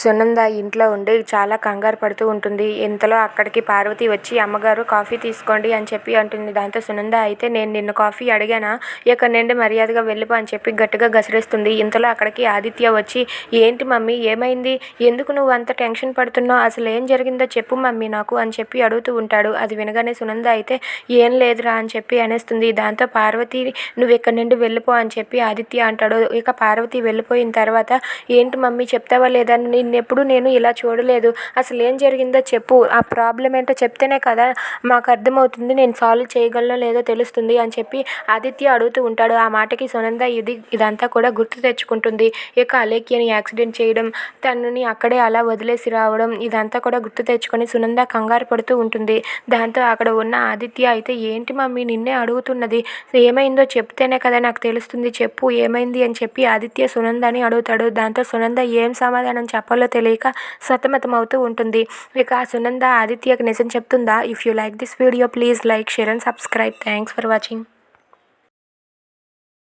సునంద ఇంట్లో ఉండి చాలా కంగారు పడుతూ ఉంటుంది. ఇంతలో అక్కడికి పార్వతి వచ్చి అమ్మగారు కాఫీ తీసుకోండి అని చెప్పి అంటుంది. దాంతో సునంద అయితే నేను నిన్ను కాఫీ అడిగానా? ఇక నుండి మర్యాదగా వెళ్ళిపో అని చెప్పి గట్టిగా గసిరేస్తుంది. ఇంతలో అక్కడికి ఆదిత్య వచ్చి ఏంటి మమ్మీ ఏమైంది? ఎందుకు నువ్వు అంత టెన్షన్ పడుతున్నావు? అసలు ఏం జరిగిందో చెప్పు మమ్మీ నాకు అని చెప్పి అడుగుతూ ఉంటాడు. అది వినగానే సునంద అయితే ఏం లేదురా అని చెప్పి అనేస్తుంది. దాంతో పార్వతి నువ్వు ఇక్కడ నుండి వెళ్ళిపో అని చెప్పి ఆదిత్య అంటాడు. ఇక పార్వతి వెళ్ళిపోయిన తర్వాత ఏంటి మమ్మీ చెప్తావా లేదా? నిన్నెప్పుడు నేను ఇలా చూడలేదు. అసలు ఏం జరిగిందో చెప్పు. ఆ ప్రాబ్లం ఏంటో చెప్తేనే కదా మాకు అర్థమవుతుంది. నేను సాల్వ్ చేయగలనో లేదో తెలుస్తుంది అని చెప్పి ఆదిత్య అడుగుతూ ఉంటాడు. ఆ మాటకి సునంద ఇది ఇదంతా కూడా గుర్తు తెచ్చుకుంటుంది. ఇక అలేఖ్యని యాక్సిడెంట్ చేయడం తనని అక్కడే అలా వదిలేసి రావడం ఇదంతా కూడా గుర్తు తెచ్చుకొని సునంద కంగారు పడుతూ ఉంటుంది. దాంతో అక్కడ ఉన్న ఆదిత్య అయితే ఏంటి మమ్మీ నిన్నే అడుగుతున్నది? ఏమైందో చెప్తేనే కదా నాకు తెలుస్తుంది. చెప్పు ఏమైంది? అని చెప్పి ఆదిత్య సునందని అడుగుతాడు. దాంతో సునంద ఏం సమాధానం చెప్ప చెప్పాలో తెలియక సతమతమవుతూ ఉంటుంది. ఇక సునంద ఆదిత్యకి నిజం చెప్తుందా? If you like this video please like share and subscribe thanks for watching